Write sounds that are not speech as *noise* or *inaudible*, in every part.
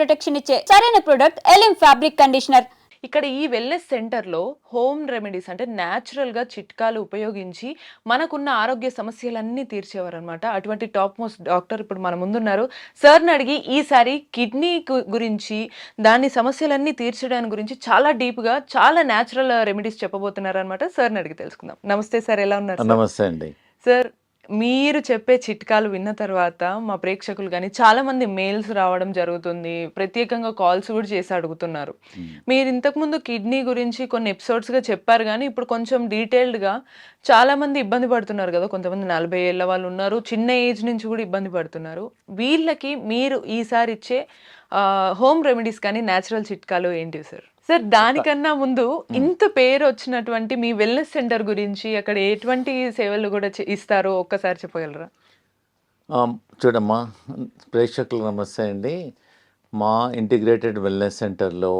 Protection ఇచ్చే సరైన product ఎలిమ్ fabric conditioner ఇక్కడ ఈ వెల్నెస్ సెంటర్లో హోమ్ రెమెడీస్ అంటే న్యాచురల్గా చిట్కాలు ఉపయోగించి మనకున్న ఆరోగ్య సమస్యలన్నీ తీర్చేవారు అనమాట అటువంటి టాప్ మోస్ట్ డాక్టర్ ఇప్పుడు మన ముందున్నారు. సార్ని అడిగి ఈసారి కిడ్నీ గురించి దాని సమస్యలన్నీ తీర్చడానికి గురించి చాలా డీప్గా చాలా న్యాచురల్ రెమెడీస్ చెప్పబోతున్నారు అనమాట సార్ని అడిగి తెలుసుకుందాం. నమస్తే సార్ ఎలా ఉన్నారు? నమస్తే అండి. సార్ మీరు చెప్పే చిట్కాలు విన్న తర్వాత మా ప్రేక్షకులు కానీ చాలా మంది మెయిల్స్ రావడం జరుగుతుంది. ప్రత్యేకంగా కాల్స్ కూడా చేసి అడుగుతున్నారు. మీరు ఇంతకుముందు కిడ్నీ గురించి కొన్ని ఎపిసోడ్స్గా చెప్పారు కానీ ఇప్పుడు కొంచెం డీటెయిల్డ్గా చాలా మంది ఇబ్బంది పడుతున్నారు కదా. కొంతమంది నలభై ఏళ్ళ వాళ్ళు ఉన్నారు. చిన్న ఏజ్ నుంచి కూడా ఇబ్బంది పడుతున్నారు. వీళ్ళకి మీరు ఈసారి ఇచ్చే హోమ్ రెమెడీస్ కానీ న్యాచురల్ చిట్కాలు ఏంటివి సార్ సార్ దానికన్నా ముందు ఇంత పేరు వచ్చినటువంటి మీ వెల్నెస్ సెంటర్ గురించి అక్కడ ఎటువంటి సేవలు కూడా ఇస్తారో ఒక్కసారి చెప్పగలరా? చూడమ్మా ప్రేక్షకులకు నమస్తే అండి. మా ఇంటిగ్రేటెడ్ వెల్నెస్ సెంటర్లో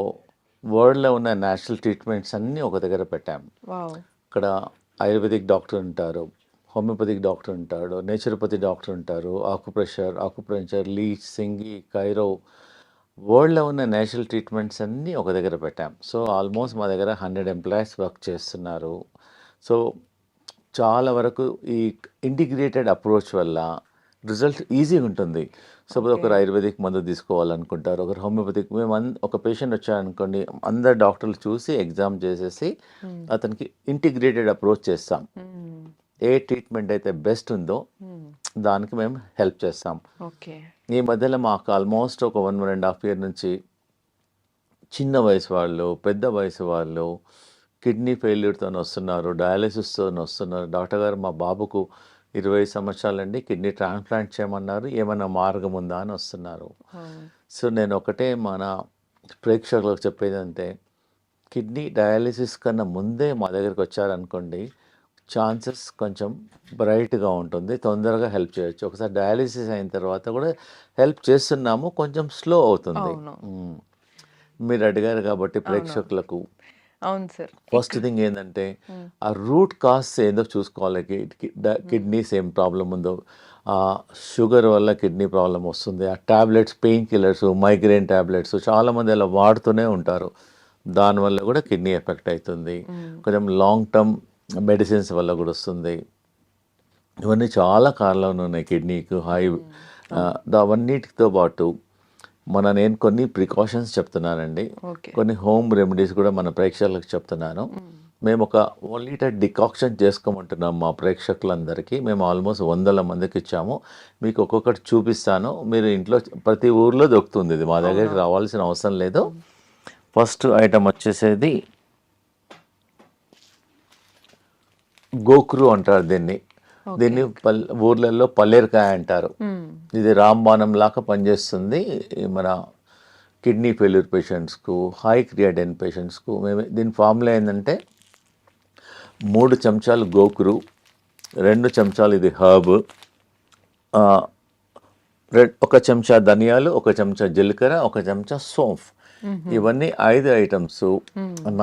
వరల్డ్లో ఉన్న నేషనల్ ట్రీట్మెంట్స్ అన్నీ ఒక దగ్గర పెట్టాం. వావ్. ఇక్కడ ఆయుర్వేదిక్ డాక్టర్ ఉంటారు హోమియోపతిక్ డాక్టర్ ఉంటాడు నేచురోపతి డాక్టర్ ఉంటారు ఆకుప్రెషర్ ఆకుప్రెషర్ లీచ్ సింగి కైరో వరల్డ్లో ఉన్న నేచురల్ ట్రీట్మెంట్స్ అన్నీ ఒక దగ్గర పెట్టాం. సో ఆల్మోస్ట్ మా దగ్గర హండ్రెడ్ ఎంప్లాయీస్ వర్క్ చేస్తున్నారు. సో చాలా వరకు ఈ ఇంటిగ్రేటెడ్ అప్రోచ్ వల్ల రిజల్ట్ ఈజీగా ఉంటుంది. సపోజ్ ఒకరు ఆయుర్వేదిక్ మందు తీసుకోవాలనుకుంటారు ఒకరు హోమియోపతిక్ మేము అన్- ఒక పేషెంట్ వచ్చారనుకోండి అందరు డాక్టర్లు చూసి ఎగ్జామ్ చేసేసి అతనికి ఇంటిగ్రేటెడ్ అప్రోచ్ చేస్తాం. ఏ ట్రీట్మెంట్ అయితే బెస్ట్ ఉందో దానికి మేము హెల్ప్ చేస్తాం. ఓకే. ఈ మధ్యలో మాకు ఆల్మోస్ట్ ఒక one one and half year నుంచి చిన్న వయసు వాళ్ళు పెద్ద వయసు వాళ్ళు కిడ్నీ ఫెయిల్యూర్తో వస్తున్నారు డయాలసిస్తో వస్తున్నారు. డాక్టర్ గారు మా బాబుకు ఇరవై సంవత్సరాలండి కిడ్నీ ట్రాన్స్ప్లాంట్ చేయమన్నారు ఏమైనా మార్గం ఉందా అని వస్తున్నారు. సో నేను ఒకటే మన ప్రేక్షకులకు చెప్పేది అంటే కిడ్నీ డయాలిసిస్ కన్నా ముందే మా దగ్గరికి వచ్చారనుకోండి ఛాన్సెస్ కొంచెం బ్రైట్గా ఉంటుంది. తొందరగా హెల్ప్ చేయొచ్చు. ఒకసారి డయాలిసిస్ అయిన తర్వాత కూడా హెల్ప్ చేస్తున్నాము. కొంచెం స్లో అవుతుంది. మీరు అడిగారు కాబట్టి ప్రేక్షకులకు. అవును సార్. ఫస్ట్ థింగ్ ఏంటంటే ఆ రూట్ కాస్ ఏందో చూసుకోవాలి. కిడ్నీస్ ఏం ప్రాబ్లం ఉందో. ఆ షుగర్ వల్ల కిడ్నీ ప్రాబ్లం వస్తుంది. ఆ tablets pain killers migraine tablets చాలామంది అలా వాడుతూనే ఉంటారు. దానివల్ల కూడా కిడ్నీ ఎఫెక్ట్ అవుతుంది. కొంచెం లాంగ్ టర్మ్ మెడిసిన్స్ వల్ల కూడా వస్తుంది. ఇవన్నీ చాలా కారణాలు ఉన్నాయి. కిడ్నీకి హై అవన్నిటితో పాటు మన నేను కొన్ని ప్రికాషన్స్ చెప్తున్నానండి. కొన్ని హోమ్ రెమెడీస్ కూడా మన ప్రేక్షకులకు చెప్తున్నాను. మేము ఒక వన్ లీటర్ డికాక్షన్ చేసుకోమంటున్నాం మా ప్రేక్షకులందరికీ. మేము ఆల్మోస్ట్ వందల మందికి ఇచ్చాము. మీకు ఒక్కొక్కటి చూపిస్తాను. మీరు ఇంట్లో ప్రతి ఊర్లో దొరుకుతుంది ఇది. మా దగ్గరికి రావాల్సిన అవసరం లేదు. ఫస్ట్ ఐటమ్ వచ్చేసేది గోక్రు అంటారు దీన్ని. దీన్ని పల్ ఊర్లలో పల్లేరుకాయ అంటారు. ఇది రాంబాణం లాగా పనిచేస్తుంది మన కిడ్నీ ఫెయిల్యూర్ పేషెంట్స్కు హై క్రియాటిన్ పేషెంట్స్కు. మేము దీని ఫార్ములా ఏంటంటే మూడు చెంచాలు గోకురు రెండు చెంచాలు ఇది హర్బ్ ఒక చెంచా ధనియాలు ఒక చెంచా జీలకర్ర ఒక చెంచా సోంఫ్. ఇవన్నీ ఐదు ఐటమ్స్.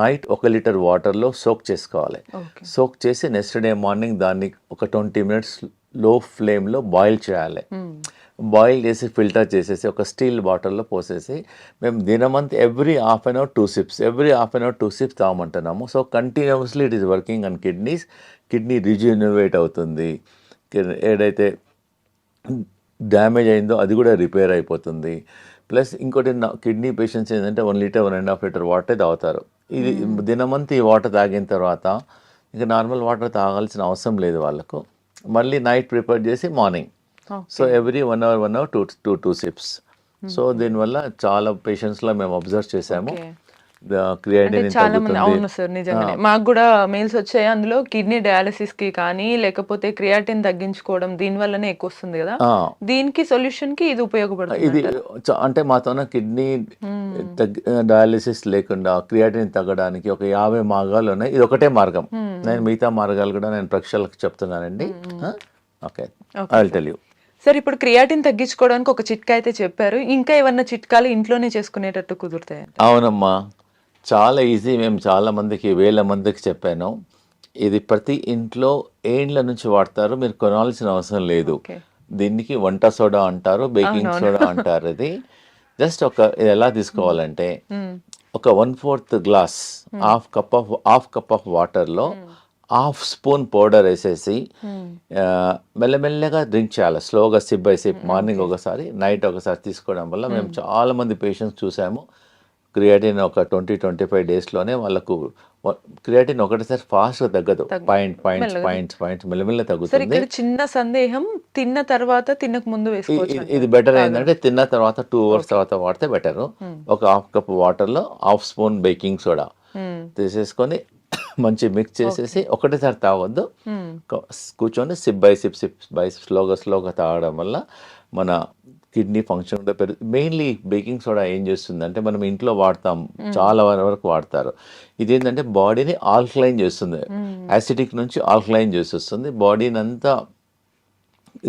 నైట్ ఒక లీటర్ వాటర్లో సోక్ చేసుకోవాలి. సోక్ చేసి నెక్స్ట్ డే మార్నింగ్ దాన్ని ఒక ట్వంటీ మినిట్స్లో ఫ్లేమ్లో బాయిల్ చేయాలి. బాయిల్ చేసి ఫిల్టర్ చేసేసి ఒక స్టీల్ బాటిల్లో పోసేసి మేము దినమంత్ every half an hour two sips every half an hour two sips తాగమంటున్నాము. So continuously it is working on kidneys kidney rejuvenate అవుతుంది. ఏదైతే డ్యామేజ్ అయిందో అది కూడా రిపేర్ అయిపోతుంది. ప్లస్ ఇంకోటి కిడ్నీ పేషెంట్స్ ఏంటంటే one litre one and half litre water తాగుతారు. ఇది దినమంతా ఈ వాటర్ తాగిన తర్వాత ఇంకా నార్మల్ వాటర్ తాగాల్సిన అవసరం లేదు వాళ్ళకు. మళ్ళీ నైట్ ప్రిపేర్ చేసి morning. So every one hour one hour two two two sips. So దీనివల్ల చాలా పేషెంట్స్లో మేము అబ్జర్వ్ చేసాము. చాలా మంది అవును సార్ నిజంగానే. మాకు కూడా మెయిల్స్ వచ్చాయి. అందులో కిడ్నీ డయాలసిస్కి కానీ లేకపోతే క్రియాటిన్ తగ్గించుకోవడం దీని వల్లనే ఎక్కువ వస్తుంది కదా. దీనికి సొల్యూషన్కి ఇది ఉపయోగపడుతుంది ఇది అంటే మాతోన కిడ్నీ డయాలిసిస్ లేకుండా క్రియాటిన్ తగ్గడానికి ఒక యాభై మార్గాలు ఉన్నాయి. ఇది ఒకటే మార్గం. నేను మిగతా మార్గాలు కూడా నేను ప్రేక్షకులకు చెప్తున్నానండి. Okay. I tell you sir ఇప్పుడు క్రియాటిన్ తగ్గించుకోవడానికి ఒక చిట్కా అయితే చెప్పారు. ఇంకా ఏమన్నా చిట్కాలు ఇంట్లోనే చేసుకునేటట్టు కుదురుతాయి అవునమ్మా. చాలా ఈజీ. మేము చాలా మందికి వేల మందికి చెప్పాను. ఇది ప్రతి ఇంట్లో ఏండ్ల నుంచి వాడతారు. మీరు కొనాల్సిన అవసరం లేదు. దీనికి వంట సోడా అంటారు బేకింగ్ సోడా అంటారు ఇది. జస్ట్ ఒక ఇది ఎలా తీసుకోవాలంటే ఒక one fourth glass half cup of half cup of వాటర్లో హాఫ్ స్పూన్ పౌడర్ వేసేసి మెల్లమెల్లగా డ్రింక్ చేయాలి. స్లోగా సిప్ బై సిప్ మార్నింగ్ ఒకసారి నైట్ ఒకసారి తీసుకోవడం వల్ల మేము. చాలా మంది పేషెంట్స్ చూసాము. క్రియాటిన్ ఒక ట్వంటీ ట్వంటీ ఫైవ్ డేస్లోనే వాళ్ళకు క్రియాటిన్ ఒకటిసారి ఫాస్ట్గా తగ్గదు. పాయింట్ పాయింట్స్ పాయింట్స్ పాయింట్స్ మెల్లమెల్ల తగ్గుతుంది. చిన్న సందేహం తిన్న తర్వాత తినక ముందు ఇది బెటర్ ఏంటంటే తిన్న తర్వాత టూ అవర్స్ తర్వాత వాడితే బెటర్ ఒక హాఫ్ కప్ వాటర్లో హాఫ్ స్పూన్ బేకింగ్ సోడా. తీసేసుకొని *coughs* మంచి మిక్స్ చేసేసి ఒకటేసారి తాగొద్దు. కూర్చొని sip by sip sip by స్లోగా స్లోగా తాగడం వల్ల మన కిడ్నీ ఫంక్షన్ కూడా పెరుగు మెయిన్లీ బేకింగ్ సోడా ఏం చేస్తుంది అంటే మనం ఇంట్లో వాడతాం చాలా వరకు వాడతారు. ఇదేంటంటే బాడీని ఆల్కలైన్ చేస్తుంది. యాసిడిక్ నుంచి ఆల్కలైన్ చేసేస్తుంది. బాడీని అంతా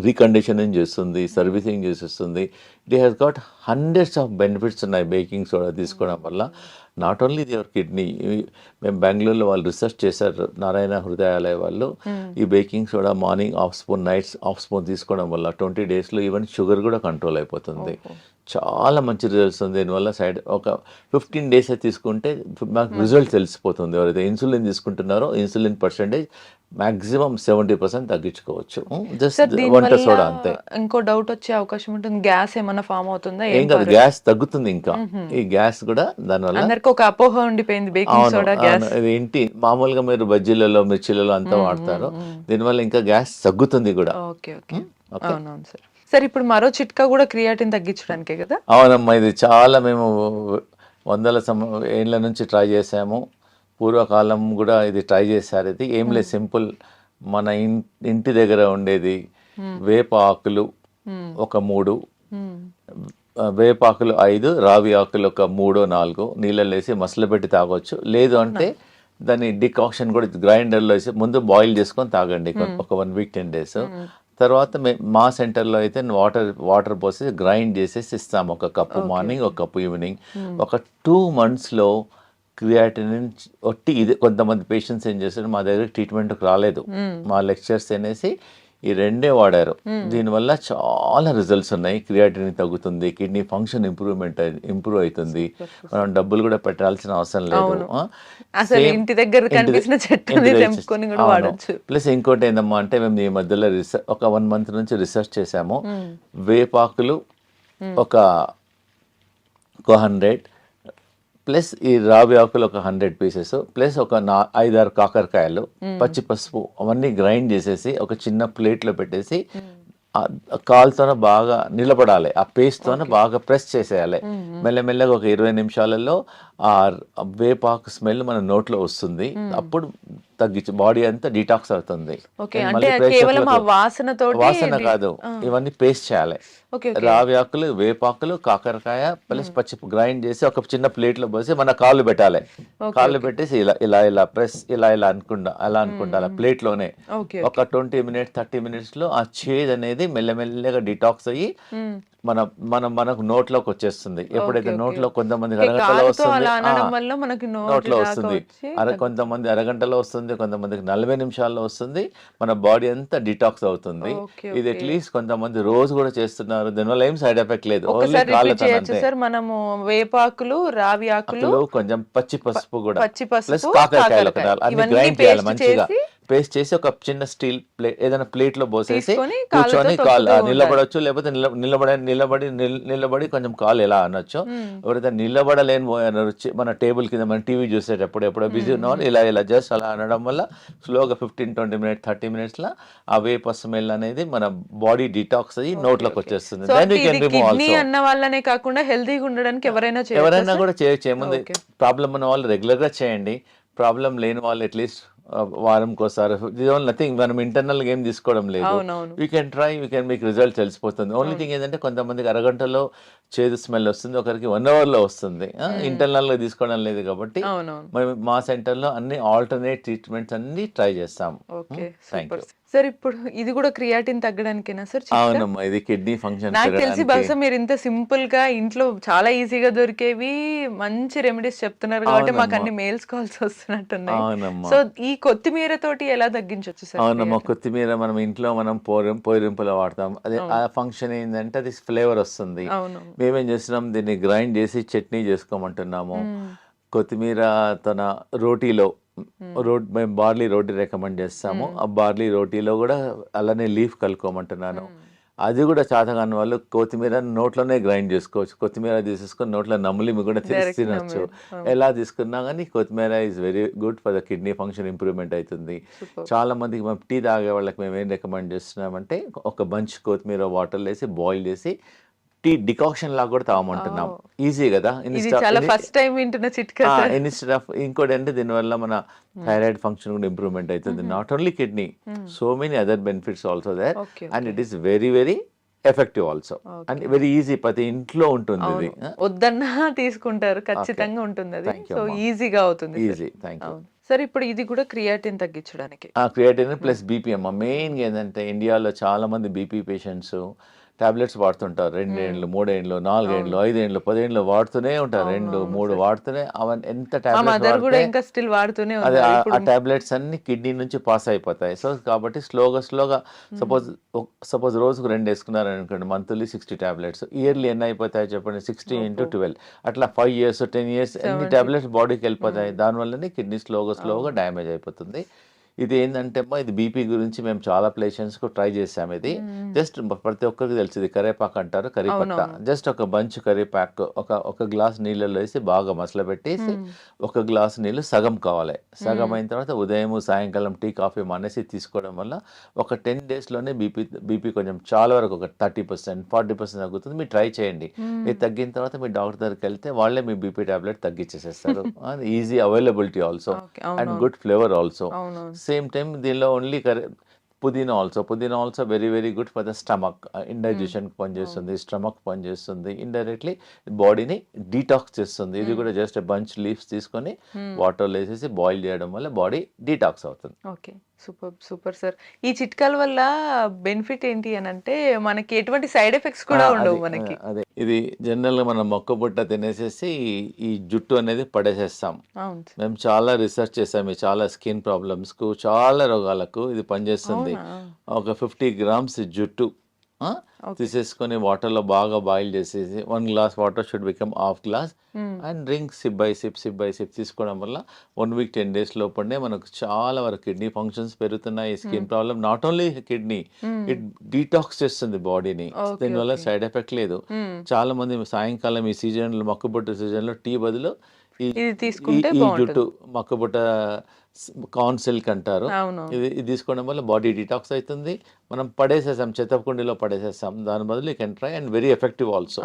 రీకండిషనింగ్ చేస్తుంది సర్వీసింగ్ చేసేస్తుంది. It has got hundreds of benefits ఉన్నాయి బేకింగ్ సోడా తీసుకోవడం వల్ల. నాట్ ఓన్లీ యువర్ కిడ్నీ మేము బెంగళూరులో వాళ్ళు రీసెర్చ్ చేశారు నారాయణ హృదయాలయ వాళ్ళు ఈ baking soda morning half spoon nights half spoon తీసుకోవడం వల్ల ట్వంటీ డేస్లో ఈవెన్ షుగర్ కూడా కంట్రోల్ అయిపోతుంది. చాలా మంచి రిజల్ట్స్ ఉంది. దీనివల్ల సైడ్ ఒక ఫిఫ్టీన్ డేస్ తీసుకుంటే మాకు రిజల్ట్ తెలిసిపోతుంది. ఎవరైతే ఇన్సులిన్ తీసుకుంటున్నారో insulin percentage maximum seventy percent తగ్గించుకోవచ్చు. జస్ట్ సార్ వంట సోడా అంతే. ఇంకో డౌట్ వచ్చే అవకాశం ఉంటుంది. గ్యాస్ ఏమైనా ఫామ్ అవుతుందా? ఏం కాదు గ్యాస్ తగ్గుతుంది ఇంకా. ఈ గ్యాస్ కూడా దానివల్ల అందరికి ఒక అపోహ ఉండిపోయింది బేకింగ్ సోడా గ్యాస్. ఇది ఏంటి? మామూలుగా మీరు బజ్జీలలో మిర్చిలలో అంతా వాడతారు. దీనివల్ల ఇంకా గ్యాస్ తగ్గుతుంది కూడా. Okay okay. అవునవును సార్ సార్ ఇప్పుడు మరో చిట్కా కూడా క్రియాటిన్ తగ్గించడానికే కదా? అవునమ్మా ఇది చాలా మేము వందల సమ ఏళ్ళ నుంచి ట్రై చేసాము పూర్వకాలం కూడా ఇది ట్రై చేశారు. ఇది ఏం లేదు సింపుల్ మన ఇంటి దగ్గర ఉండేది వేప ఆకులు ఒక మూడు మ్మ్. ఆ, వేపాకులు ఐదు రావి ఆకులు ఒక మూడో నాలుగు నీళ్ళలో వేసి మసలబెట్టి తాగొచ్చు. లేదు అంటే దాన్ని డికాక్షన్ కూడా గ్రైండర్లో వేసి ముందు బాయిల్ చేసుకొని తాగండి. ఒక వన్ వీక్ టెన్ డేస్. తర్వాత మే- మా సెంటర్లో అయితే వాటర్ వాటర్ పోసి గ్రైండ్ చేసేసి ఇస్తాము ఒక కప్పు మార్నింగ్ ఒక కప్పు ఈవినింగ్. ఒక టూ మంత్స్లో క్రియాటినిన్ ఒట్టి ఇది కొంతమంది పేషెంట్స్ ఏం చేస్తారు మా దగ్గర ట్రీట్మెంట్కి రాలేదు. మా లెక్చర్స్ అనేసి ఈ రెండే వాడారు. దీనివల్ల చాలా రిజల్ట్స్ ఉన్నాయి. క్రియాటినిన్ తగ్గుతుంది కిడ్నీ ఫంక్షన్ ఇంప్రూవ్మెంట్ ఇంప్రూవ్ అవుతుంది. మనం డబ్బులు కూడా పెట్టాల్సిన అవసరం లేదు? అసలు ఇంటి దగ్గర కనిపించిన. ప్లస్ ఇంకోటి ఏందమ్మా అంటే మేము ఈ మధ్యలో రీసెర్చ్ ఒక వన్ మంత్ నుంచి రీసెర్చ్ చేసాము వేపాకులు ఒక ఒక హండ్రెడ్ ప్లస్ ఈ రావి ఆకులు ఒక హండ్రెడ్ పీసెస్ ప్లస్ ఒక నా ఐదారు కాకరకాయలు పచ్చి పసుపు అవన్నీ గ్రైండ్ చేసేసి ఒక చిన్న ప్లేట్లో పెట్టేసి కాలుతోనే బాగా నిలబడాలి ఆ పేస్ట్తోనే బాగా ప్రెస్ చేసేయాలి. మెల్లమెల్లగా ఒక ఇరవై నిమిషాలలో ఆ వేపాకు స్మెల్ మన నోట్లో వస్తుంది. అప్పుడు తగ్గించి బాడీ అంతా డిటాక్స్ అవుతుంది. వాసన కాదు. ఇవన్నీ పేస్ట్ చేయాలి. రావి ఆకులు వేపాకులు కాకరకాయ ప్లస్ పచ్చి గ్రైండ్ చేసి ఒక చిన్న ప్లేట్లో పోసి మన కాళ్ళు పెట్టాలి. కాళ్ళు పెట్టేసి ఇలా ఇలా ఇలా ప్రెస్ ఇలా ఇలా అనుకుంటా అలా అనుకుంటా అలా ప్లేట్లోనే ఒక ట్వంటీ మినిట్స్ థర్టీ మినిట్స్లో ఆ చేదు అనేది మెల్లమెల్లగా డిటాక్స్ అయ్యి మన మన మనకు నోట్లోకి వచ్చేస్తుంది ఎప్పుడైతే నోట్లో కొంతమంది అరగంటలో వస్తుంది నోట్లో వస్తుంది. అర కొంతమంది అరగంటలో వస్తుంది కొంతమందికి నలభై నిమిషాల్లో వస్తుంది మన బాడీ అంతా డిటాక్స్ అవుతుంది. ఇది అట్లీస్ట్ కొంతమంది రోజు కూడా చేస్తున్నారు దానివల్ల ఏం సైడ్ ఎఫెక్ట్ లేదు మనము వేపాకులు రావి ఆకులు కొంచెం పచ్చి పసుపు కూడా. పచ్చి పసుపు, ప్లస్ కాకరకాయలు అన్ని గ్రైండ్ చేయాలి మంచిగా. పేస్ట్ చేసి ఒక చిన్న స్టీల్ ప్లేట్ ఏదైనా ప్లేట్లో పోసేసి కూర్చొని కాలు తొక్కుతూ నిలబడొచ్చు లేకపోతే నిల- నిలబడ నిలబడి నిల్- నిలబడి కొంచెం కాలు ఎలా అనొచ్చు. ఎవరైతే నిలబడలేని మన టేబుల్ కింద మన టీవీ చూసేటప్పుడు ఎప్పుడో బిజీ ఉన్న ఇలా ఇలా జస్ట్ అలా అనడం వల్ల స్లోగా ఫిఫ్టీన్ ట్వంటీ మినిట్స్ థర్టీ మినిట్స్లో ఆ వేప స్మెల్ అనేది మన బాడీ డిటాక్స్ అయ్యి నోట్లోకి వచ్చేస్తుంది. సో దెన్ వీ కెన్ ఇది రిమూవ్ కిడ్నీ ఆల్సో అన్న వాళ్ళనే కాకుండా హెల్తీగా ఉండడానికి ఎవరైనా ఎవరైనా? కూడా చేయొచ్చు. ఏముంది. ప్రాబ్లం ఉన్న వాళ్ళు రెగ్యులర్గా చేయండి. ప్రాబ్లం లేని వాళ్ళు అట్లీస్ట్ వారంకి ఒకసారి నథింగ్ మనం ఇంటర్నల్గా ఏం తీసుకోవడం లేదు. We can try we can మీకు రిజల్ట్ తెలిసిపోతుంది. ఓన్లీ థింగ్ ఏంటంటే కొంతమందికి అరగంటలో చేదు స్మెల్ వస్తుంది ఒకరికి వన్ అవర్లో వస్తుంది ఇంటర్నల్గా తీసుకోవడం లేదు కాబట్టి మేము మా సెంటర్లో అన్ని ఆల్టర్నేట్ ట్రీట్మెంట్స్ అన్ని ట్రై చేస్తాం ఓకే థ్యాంక్ యూ సార్ ఇప్పుడు ఇది కూడా క్రియాటిన్ తగ్గడానికేనా సార్? అవునమ్మా ఇది కిడ్నీ ఫంక్షన్ నాకు తెలిసి బహుశా మీరు ఇంత సింపుల్గా ఇంట్లో చాలా ఈజీగా దొరికేవి మంచి రెమెడీస్ చెప్తున్నారు కాబట్టి మాకు. అన్ని మెయిల్స్ కాల్స్ వస్తున్నట్టున్నాయి. అవునమ్మా. సో ఈ కొత్తిమీర తోటి ఎలా తగ్గించవచ్చు సార్? అవునమ్మా కొత్తిమీర మనం ఇంట్లో మనం పోరం పోరింపులో వాడతాం. అదే ఆ ఫంక్షన్ ఏంటంటే అది ఫ్లేవర్ వస్తుంది. అవును. మేమేం చేస్తున్నాం దీన్ని గ్రైండ్ చేసి చట్నీ చేసుకోమంటున్నాము. కొత్తిమీర తన రోటీలో రోడ్ మేము బార్లీ రోటీ రికమెండ్ చేస్తాము. ఆ బార్లీ రోటీలో కూడా అలానే లీఫ్ కలుపుకోమంటున్నాను. అది కూడా చేతగాని వాళ్ళు కొత్తిమీర నోట్లోనే గ్రైండ్ చేసుకోవచ్చు. కొత్తిమీర తీసేసుకొని నోట్లో నమిలి కూడా తినొచ్చు. ఎలా తీసుకున్నా కానీ కొత్తిమీర is very good for the kidney function improvement అవుతుంది. చాలా మందికి మేము టీ తాగే వాళ్ళకి మేము ఏం రికమెండ్ చేస్తున్నామంటే ఒక బంచ్ కొత్తిమీర వాటర్ వేసి బాయిల్ చేసి టీ డికాక్షన్ లాగా కూడా తాగమంటున్నాం ఈజీ కదా? ఫస్ట్ టైం వింటున్న చిట్కా ఇన్స్టెడ్ ఆఫ్ ఇంకోటి అంటే దీనివల్ల మన థైరాయిడ్ ఫంక్షన్ కూడా ఇంప్రూవ్మెంట్ అవుతుంది. Not only kidney so many other benefits also there and it is very very effective also and very easy ప్రతి ఇంట్లో ఉంటుంది ఇది. వద్దన్నా తీసుకుంటారు ఖచ్చితంగా ఉంటుంది అది. సో. ఈజీగా అవుతుంది. ఈజీ థ్యాంక్ యూ సార్ ఇప్పుడు ఇది కూడా క్రియాటిన్ తగ్గించడానికి. క్రియేటిన్ ప్లస్ బీపీ అమ్మ. మెయిన్గా ఏంటంటే ఇండియాలో చాలా మంది బీపీ పేషెంట్స్ టాబ్లెట్స్ వాడుతుంటారు. రెండేండ్లు మూడేండ్లు నాలుగేండ్లు ఐదేండ్లు పదేండ్లు వాడుతూనే ఉంటారు. రెండు మూడు వాడుతూనే అవన్నీ ఎంత టాబ్లెట్స్ ఇంకా స్టిల్ వాడుతూనే అదే ఆ టాబ్లెట్స్ అన్ని కిడ్నీ నుంచి పాస్ అయిపోతాయి. సో కాబట్టి స్లోగా స్లోగా సపోజ్ సపోజ్ రోజుకు రెండు వేసుకున్నారు అనుకోండి మంత్లీ సిక్స్టీ టాబ్లెట్స్. ఇయర్లీ ఎన్ని అయిపోతాయి చెప్పండి సిక్స్టీ ఇంటూ ట్వెల్వ్. అట్లా ఫైవ్ ఇయర్స్ టెన్ ఇయర్స్ ఎన్ని టాబ్లెట్స్ బాడీకి వెళ్ళిపోతాయి. దానివల్లనే కిడ్నీ స్లోగా స్లోగా డ్యామేజ్ అయిపోతుంది. ఇది ఏంటంటే అమ్మా ఇది బీపీ గురించి మేము చాలా కు ట్రై చేసాము ఇది. జస్ట్ ప్రతి ఒక్కరికి తెలుసు ఇది కరేపాకు అంటారు కరిపత్త జస్ట్ ఒక బంచ్ కరిపాకు ఒక ఒక గ్లాస్ నీళ్ళలో వేసి బాగా మసల పెట్టేసి ఒక గ్లాస్ నీళ్ళు సగం కావాలి. సగం అయిన తర్వాత ఉదయం సాయంకాలం టీ కాఫీ మానేసి తీసుకోవడం వల్ల ఒక టెన్ డేస్లోనే బీపీ బీపీ కొంచెం చాలా వరకు ఒక థర్టీ పర్సెంట్ ఫార్టీ పర్సెంట్ తగ్గుతుంది. మీరు ట్రై చేయండి. ఇది తగ్గిన తర్వాత మీ డాక్టర్ దగ్గరికి వెళ్తే వాళ్ళే మీ BP tablet తగ్గించేసేస్తారు easy availability also and good flavour also same time దీనిలో ఓన్లీ కరే పుదీనా ఆల్సో పుదీనా also very very good for the stomach ఇండైజెషన్కి పనిచేస్తుంది స్టమక్ పనిచేస్తుంది. ఇండైరెక్ట్లీ బాడీని డీటాక్స్ చేస్తుంది. ఇది కూడా జస్ట్ బంచ్ లీవ్స్ తీసుకొని వాటర్లో వేసేసి బాయిల్ చేయడం వల్ల బాడీ డీటాక్స్ అవుతుంది. Okay super super sir. ఈ చిట్కాల వల్ల బెనిఫిట్ ఏంటి అని అంటే మనకి ఎటువంటి సైడ్ ఎఫెక్ట్స్ కూడా ఉండవు మనకి. అదే. ఇది జనరల్గా మనం మొక్క బుట్ట తినేసేసి ఈ జుట్టు అనేది పడేసేస్తాం. మేము చాలా రీసెర్చ్ చేసాము ఈ చాలా స్కిన్ ప్రాబ్లమ్స్కు చాలా రోగాలకు ఇది పనిచేస్తుంది? ఒక ఫిఫ్టీ గ్రామ్స్ జుట్టు తీసేసుకొని వాటర్లో బాగా బాయిల్ చేసేసి one glass water should become half glass and drink sip by sip sip by sip తీసుకోవడం వల్ల వన్ వీక్ టెన్ డేస్ లోపలనే మనకు చాలా వరకు కిడ్నీ ఫంక్షన్స్ పెరుగుతున్నాయి. Skin problem not only kidney it detox చేస్తుంది బాడీని. దీనివల్ల. సైడ్ ఎఫెక్ట్ లేదు. Hmm. చాలా మంది సాయంకాలం ఈ సీజన్లో మొక్కబుట్ట సీజన్లో టీ బదులు ఇది తీసుకుంటే ఈ-. జుట్టు మొక్కబుట్ట కార్న్ సిల్క్ అంటారు ఇది ఇది తీసుకోవడం వల్ల బాడీ డిటాక్స్ అవుతుంది మనం పడేసేసాం చెత్తకుండీలో పడేసేసాం దాని బదులు you can try and very effective also.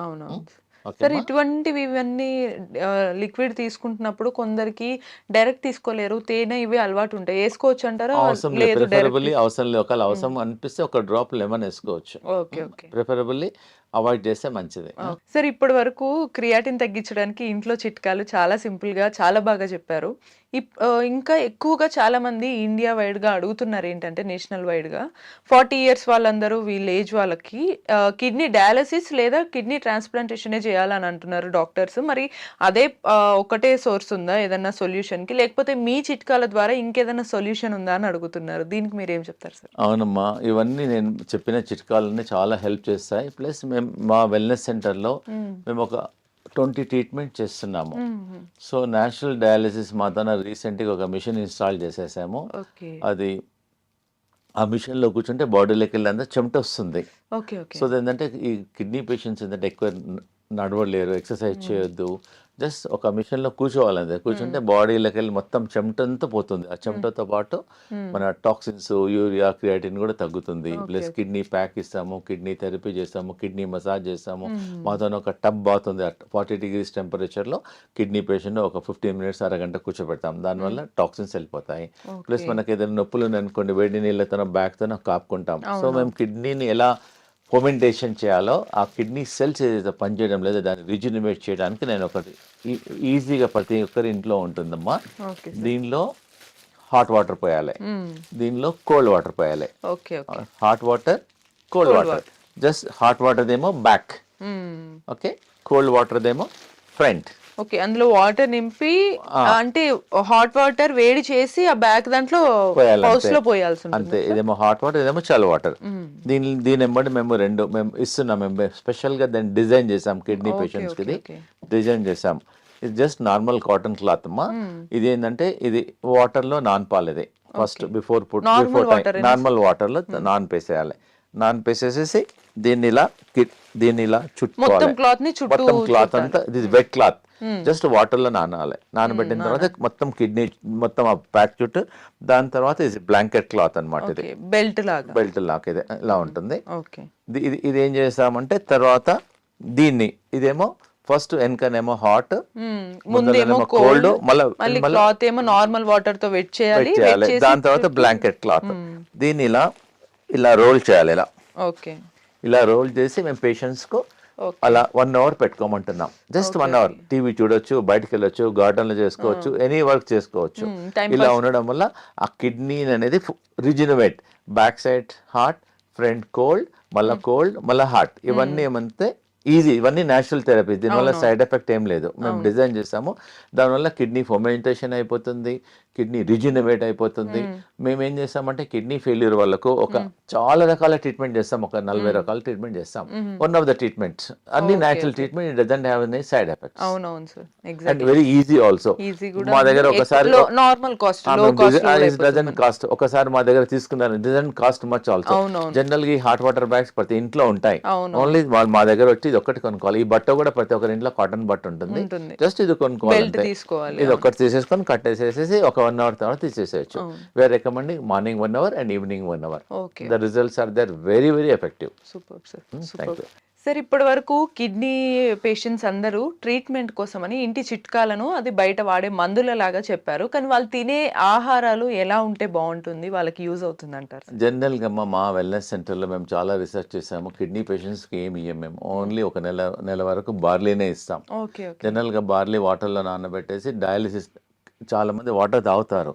Sir ఇటువంటివి ఇవన్నీ లిక్విడ్ తీసుకుంటున్నప్పుడు కొందరికి డైరెక్ట్ తీసుకోలేరు. తేనె ఇవి అలవాటు ఉంటాయి వేసుకోవచ్చు అంటారా? అవసరం లేదు. లేదు ప్రిఫరబుల్లీ అవసరం లేదు. ఒకవేళ అవసరం అనిపిస్తే ఒక డ్రాప్ లెమన్ వేసుకోవచ్చు. Okay okay. ప్రిఫరబుల్లీ అవాయిడ్ చేస్తే మంచిది. సార్ ఇప్పటి వరకు క్రియాటిన్ తగ్గించడానికి ఇంట్లో చిట్కాలు చాలా సింపుల్గా చాలా బాగా చెప్పారు. ఇంకా ఎక్కువగా చాలా మంది ఇండియా వైడ్గా అడుగుతున్నారు ఏంటంటే నేషనల్ వైడ్గా ఫార్టీ ఇయర్స్ వాళ్ళందరూ వీళ్ళ ఏజ్ వాళ్ళకి కిడ్నీ డయాలసిస్ లేదా కిడ్నీ ట్రాన్స్ప్లాంటేషన్ చేయాలని అంటున్నారు డాక్టర్స్. మరి అదే ఒకటే సోర్స్ ఉందా ఏదన్నా సొల్యూషన్కి లేకపోతే మీ చిట్కాల ద్వారా ఇంకేదైనా సొల్యూషన్ ఉందా అని అడుగుతున్నారు. దీనికి మీరు ఏం చెప్తారు సార్? అవునమ్మా. ఇవన్నీ నేను చెప్పిన చిట్కాలన్నీ చాలా హెల్ప్ చేస్తాయి. ప్లస్ మేము మా వెల్నెస్ సెంటర్లో మేము. ఒక ట్వంటీ ట్రీట్మెంట్ చేస్తున్నాము. సో నేషనల్ డయాలసిస్ మాత్రాన రీసెంట్గా ఒక మిషన్ ఇన్స్టాల్ చేసేసాము. అది ఆ మిషన్లో కూర్చుంటే బాడీలోకి వెళ్ళి చెమట వస్తుంది. సో ఏంటంటే ఈ కిడ్నీ పేషెంట్స్ ఏంటంటే ఎక్కువ నడవలేరు ఎక్సర్సైజ్ చేయొద్దు. జస్ట్ ఒక మిషన్లో కూర్చోవాలంతే. కూర్చుంటే బాడీలోకి వెళ్ళి మొత్తం చెమటంతా పోతుంది. ఆ చెమటతో పాటు మన టాక్సిన్స్ యూరియా క్రియాటిన్ కూడా తగ్గుతుంది. ప్లస్ కిడ్నీ ప్యాక్ ఇస్తాము కిడ్నీ థెరపీ చేస్తాము కిడ్నీ మసాజ్ చేస్తాము. మాతో ఒక టబ్ బాత్ ఉంది ఫార్టీ డిగ్రీస్ టెంపరేచర్లో కిడ్నీ పేషెంట్ ఒక ఫిఫ్టీన్ మినిట్స్ అరగంట కూర్చోబెడతాం. దానివల్ల టాక్సిన్స్ వెళ్ళిపోతాయి. ప్లస్ మనకి ఏదైనా నొప్పులు అనుకోండి వేడి నీళ్ళతో బ్యాక్తో కాపుకుంటాం. సో మేము కిడ్నీని ఎలా ఫోమెంటేషన్ చేయాలో ఆ కిడ్నీ సెల్స్ ఏదైతే పనిచేయడం లేదో దాన్ని రిజ్యూనిమేట్ చేయడానికి నేను ఒకటి ఈజీగా ప్రతి ఒక్కరి ఇంట్లో ఉంటుందమ్మా. ఓకే దీనిలో హాట్ వాటర్ పోయాలి. దీనిలో కోల్డ్ వాటర్ పోయాలి. Hot water cold water just hot water ఏమో బ్యాక్ ఓకే కోల్డ్ వాటర్ ఏమో ఫ్రంట్ ఓకే అందులో వాటర్ నింపి అంటే హాట్ వాటర్ వేడి చేసి ఆ బ్యాక్ దాంట్లో అంతే. లో పోయాల్సి అంతే ఇదేమో హాట్ వాటర్ ఇదేమో చల్ వాటర్ దీని దీని ఎంబడి మేము రెండు మేము ఇస్తున్నాం మేము స్పెషల్గా దాన్ని డిజైన్ చేసాం కిడ్నీ పేషెంట్స్కి. డిజైన్ చేసాం ఇది జస్ట్ నార్మల్ కాటన్ క్లాత్ అమ్మా. ఇది ఏంటంటే ఇది వాటర్లో నాన్ పాలు ఇది first before put Normal before normal వాటర్లో నాన్ పేసేయాలి నాన్ పేసేసేసి దీన్ని ఇలా దీన్ని ఇలా మొత్తం చుట్టుకోవాలి క్లాత్ని చుట్టూ మొత్తం క్లాత్ అంతా ఇది వెట్ క్లాత్ జస్ట్ వాటర్లో నానాలి. నానబెట్టిన తర్వాత మొత్తం కిడ్నీ మొత్తం ఆ ప్యాక్ చుట్టూ దాని తర్వాత ఇది బ్లాంకెట్ క్లాత్ అన్నమాట ఇది. బెల్ట్ లాగా. బెల్ట్ లాక్ ఇది. ఇలా ఉంటుంది. ఓకే ఇది ఇది- ఏం చేస్తామంటే తర్వాత దీన్ని ఇదేమో ఫస్ట్ వెనకనేమో హాట్ ముందేమో కోల్డ్ మళ్ళీ క్లాత్ ఏమో నార్మల్ వాటర్తో వెట్ చేయాలి దాని తర్వాత బ్లాంకెట్ క్లాత్ దీన్ని ఇలా ఇలా రోల్ చేయాలి ఇలా. ఓకే. ఇలా రోల్ చేసి మేము పేషెంట్స్కు Okay. అలా one hour పెట్టుకోమంటున్నాం. Just one hour. TV చూడొచ్చు బయటకు వెళ్ళొచ్చు గార్డెన్లో చేసుకోవచ్చు ఎనీ వర్క్ చేసుకోవచ్చు. ఇలా ఉండడం వల్ల ఆ కిడ్నీ అనేది rejuvenate. Back side heart front cold మళ్ళా కోల్డ్ మళ్ళా హార్ట్. ఇవన్నీ ఏమంటే ఈజీ. ఇవన్నీ నేచురల్ థెరపీ దీనివల్ల సైడ్ ఎఫెక్ట్ ఏం లేదు. మేము డిజైన్ చేసాము. దానివల్ల కిడ్నీ ఫొమెంటేషన్ అయిపోతుంది. కిడ్నీ రిజినవేట్ అయిపోతుంది. మేము. ఏం చేస్తామంటే కిడ్నీ ఫెయిల్యూర్ వాళ్ళకు ఒక చాలా రకాల ట్రీట్మెంట్ చేస్తాం. ఒక నలభై రకాల ట్రీట్మెంట్ చేస్తాం. వన్ ఆఫ్ ద ట్రీట్మెంట్స్ అన్ని natural treatment it doesn't have any side effects sir. And very easy also మా దగ్గర ఒకసారి normal cost cost doesn't cost ఒకసారి మా దగ్గర తీసుకున్నారు. Doesn't cost much also. జనరల్గా హాట్ వాటర్ బ్యాగ్స్ ప్రతి ఇంట్లో ఉంటాయి. ఓన్లీ వాళ్ళు మా దగ్గర వచ్చి ఇది ఒక్కటి కొనుక్కోవాలి. ఈ బట్ట కూడా ప్రతి ఒక్కరి ఇంట్లో కాటన్ బట్ట ఉంటుంది. జస్ట్ ఇది కొనుక్కోవాలి ఇది ఒక్కటి తీసేసుకొని కట్టేసేసి ఒక వన్ అవర్ తర్వాత తీసేసేయచ్చు. We're recommending morning one hour and evening one hour okay the results are there very very effective super sir thank super you. Sir ఇప్పటి వరకు కిడ్నీ పేషెంట్స్ అందరూ ట్రీట్మెంట్ కోసమని ఇంటి చిట్కాలను అది బయట వాడే మందుల లాగా చెప్పారు. కానీ వాళ్ళు తినే ఆహారాలు ఎలా ఉంటే బాగుంటుంది? వాళ్ళకి యూజ్ అవుతుంది అంటారు జనరల్గా మా- మా వెల్నెస్ సెంటర్లో మేము చాలా రీసెర్చ్ చేసాము. కిడ్నీ పేషెంట్స్కి ఏమి ఇయ్యం మేము. ఓన్లీ ఒక నెల నెల వరకు బార్లీనే ఇస్తాం. జనరల్గా బార్లీ వాటర్లో నానబెట్టేసి డయాలిసిస్ చాలా మంది వాటర్ తాగుతారు.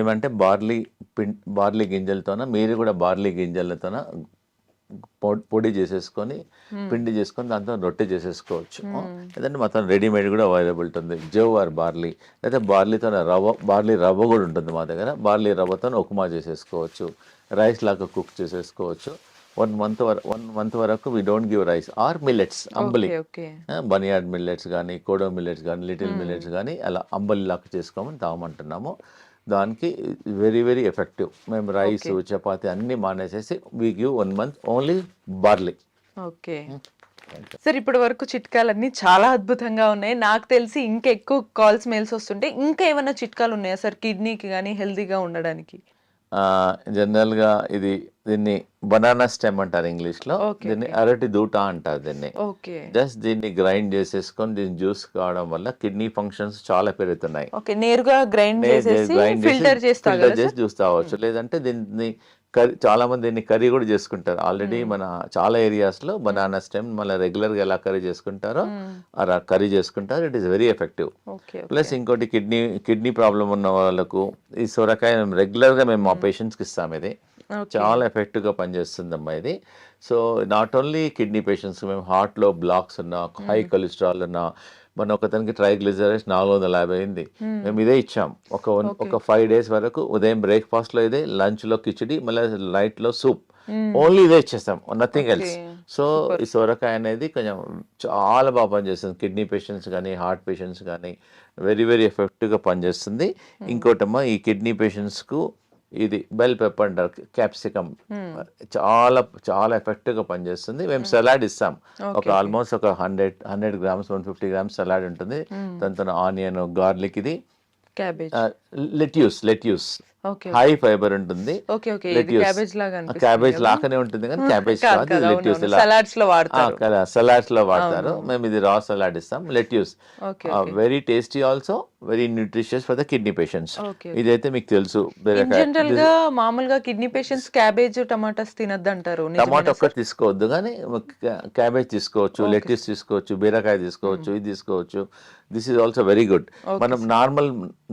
ఏమంటే బార్లీ పిం బార్లీ గింజలతోన మీరు కూడా బార్లీ గింజలతోన పొడి చేసేసుకొని పిండి చేసుకొని దాంతో రొట్టె చేసేసుకోవచ్చు. లేదంటే మొత్తం రెడీమేడ్ కూడా అవైలబుల్ ఉంటుంది. జవ్ ఆర్ బార్లీ లేదా బార్లీతో రవ్వ బార్లీ రవ్వ కూడా ఉంటుంది మా దగ్గర. బార్లీ రవ్వతో ఉప్మా చేసేసుకోవచ్చు. రైస్ లాగా కుక్ చేసేసుకోవచ్చు. వన్ మంత్ వరకు వన్ మంత్ వరకు we don't give rice or millets ambali. Okay barnyard millets కానీ కోడో మిల్లెట్స్ కానీ లిటిల్ మిల్లెట్స్ కానీ అలా అంబలి లాగా చేసుకోమని తాగమంటున్నాము. దానికి వెరీ వెరీ ఎఫెక్టివ్ మేము రైస్ చపాతి అన్ని మానేసేసి we give one month only barley okay sir ఇప్పటి వరకు చిట్కాలన్నీ చాలా అద్భుతంగా ఉన్నాయి. నాకు తెలిసి ఇంకా ఎక్కువ కాల్స్ మెయిల్స్ వస్తుంటే ఇంకా ఏమైనా చిట్కాలు ఉన్నాయా సార్ కిడ్నీకి కానీ హెల్తీగా ఉండడానికి. జనరల్గా ఇది దీన్ని బనానా స్టెమ్ అంటారు ఇంగ్లీష్లో. Okay, దీన్ని అరటి దూట అంటారు దీన్ని. ఓకే. జస్ట్ దీన్ని గ్రైండ్ చేసేసుకొని దీన్ని జ్యూస్ కావడం వల్ల కిడ్నీ ఫంక్షన్స్ చాలా పెరుగుతున్నాయి. ఓకే నేరుగా గ్రైండ్ ఫిల్టర్ చేసి జ్యూస్ తాగవచ్చు లేదంటే దీన్ని కర్రీ చాలా మంది దీన్ని కర్రీ కూడా చేసుకుంటారు. ఆల్రెడీ మన చాలా ఏరియాస్లో బనానా స్టెమ్ మళ్ళీ రెగ్యులర్గా ఎలా కర్రీ చేసుకుంటారో అలా కర్రీ చేసుకుంటారు. It is very effective. Plus ఇంకోటి కిడ్నీ కిడ్నీ ప్రాబ్లం ఉన్న వాళ్ళకు ఈ సొరకాయ రెగ్యులర్గా మేము మా పేషెంట్స్కి ఇస్తాం ఇది. చాలా ఎఫెక్టివ్గా పనిచేస్తుంది అమ్మా ఇది. So not only kidney patients మేము హార్ట్లో బ్లాక్స్ ఉన్నా హై కొలెస్ట్రాల్ ఉన్నా మన ఒకతనికి ట్రైగ్లిజరైడ్స్ నాలుగు వందల యాభై అయింది. మేము ఇదే ఇచ్చాం. ఒక ఒక ఫైవ్ డేస్ వరకు ఉదయం బ్రేక్ఫాస్ట్లో ఇదే లంచ్లో కిచిడి మళ్ళీ నైట్లో సూప్ ఓన్లీ ఇదే ఇచ్చేస్తాం నథింగ్ ఎల్స్ సో ఈ సొరకాయ అనేది కొంచెం చాలా బాగా పనిచేస్తుంది. కిడ్నీ పేషెంట్స్ కానీ హార్ట్ పేషెంట్స్ కానీ వెరీ వెరీ ఎఫెక్టివ్గా పనిచేస్తుంది. ఇంకోటమ్మా ఈ కిడ్నీ పేషెంట్స్కు ఇది బెల్ పెప్పర్ అంటారు క్యాప్సికమ్ చాలా చాలా ఎఫెక్టివ్గా పనిచేస్తుంది. మేము సలాడ్ ఇస్తాం. ఒక ఆల్మోస్ట్ ఒక hundred hundred grams one fifty grams salad ఉంటుంది. దాంతో ఆనియన్ గార్లిక్ ఇది. Cabbage lettuce lettuce. High fibre ఉంటుంది. క్యాబేజ్ లాగానే ఉంటుంది కానీ క్యాబేజ్ కాదు, లెట్యూస్ సలాడ్స్లో వాడతారు. సలాడ్స్లో వాడతారు. మేము ఇది రా సలాడ్ ఇస్తాం. Lettuce. Very tasty also very nutritious for the kidney patients ఇదైతే మీకు తెలుసు. జనరల్గా మామూలుగా కిడ్నీ పేషెంట్స్ క్యాబేజ్ టమాటాస్ తినద్దు అంటారు టమాటో ఒక్కటి తీసుకోవద్దు కానీ క్యాబేజ్ తీసుకోవచ్చు లెట్యూస్ తీసుకోవచ్చు బీరకాయ తీసుకోవచ్చు ఇది తీసుకోవచ్చు. This is also very good మనం నార్మల్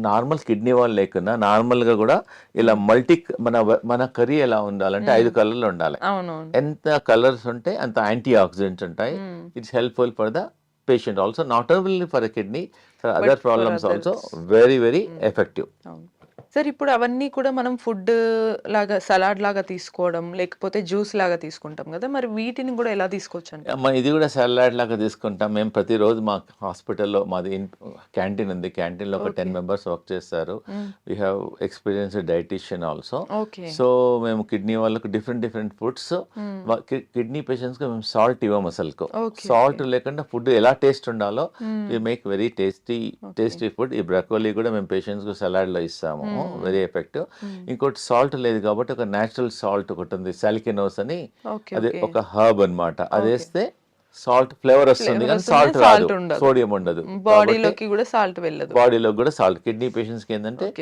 నార్మల్ కిడ్నీ కిడ్నీ వాళ్ళు లేకున్నా నార్మల్గా కూడా ఇలా మల్టీ మన మన కర్రీ ఎలా ఉండాలంటే ఐదు కలర్లు ఉండాలి. ఎంత కలర్స్ ఉంటే అంత యాంటీ ఆక్సిడెంట్స్ ఉంటాయి it's helpful for the patient also. Not only for kidney for other problems also. Very very effective. Sir ఇప్పుడు అవన్నీ కూడా మనం ఫుడ్ లాగా సలాడ్ లాగా తీసుకోవడం లేకపోతే జ్యూస్ లాగా తీసుకుంటాం కదా మరి వీటిని కూడా ఎలా తీసుకోవచ్చు అంటే అమ్మ ఇది కూడా సలాడ్ లాగా తీసుకుంటాం. మేము ప్రతిరోజు మా హాస్పిటల్లో మాది క్యాంటీన్ ఉంది. క్యాంటీన్లో ఒక టెన్ మెంబర్స్ వర్క్ చేస్తారు. We have experience dietitian also so మేము కిడ్నీ వాళ్ళకు డిఫరెంట్ డిఫరెంట్ ఫుడ్స్ కిడ్నీ పేషెంట్స్కి మేము సాల్ట్ ఇవ్వం Okay, సాల్ట్ లేకుండా ఫుడ్ ఎలా టేస్ట్ ఉండాలో we make very tasty tasty food ఈ బ్రకోలీ కూడా మేము పేషెంట్స్కి సలాడ్లో ఇస్తాము. వెరీ ఎఫెక్టివ్ ఇంకోటి సాల్ట్ లేదు కాబట్టి ఒక నేచురల్ సాల్ట్ ఒకటి ఉంది సాలికినోస్ అని. అది ఒక హర్బ్ అన్నమాట. అది వేస్తే సాల్ట్ ఫ్లేవర్ వస్తుంది కానీ సాల్ట్ రాదు. సోడియం ఉండదు. బాడీలోకి కూడా సాల్ట్ వెళ్ళదు. బాడీలో కూడా సాల్ట్ కిడ్నీ పేషెంట్స్కి ఏంటంటే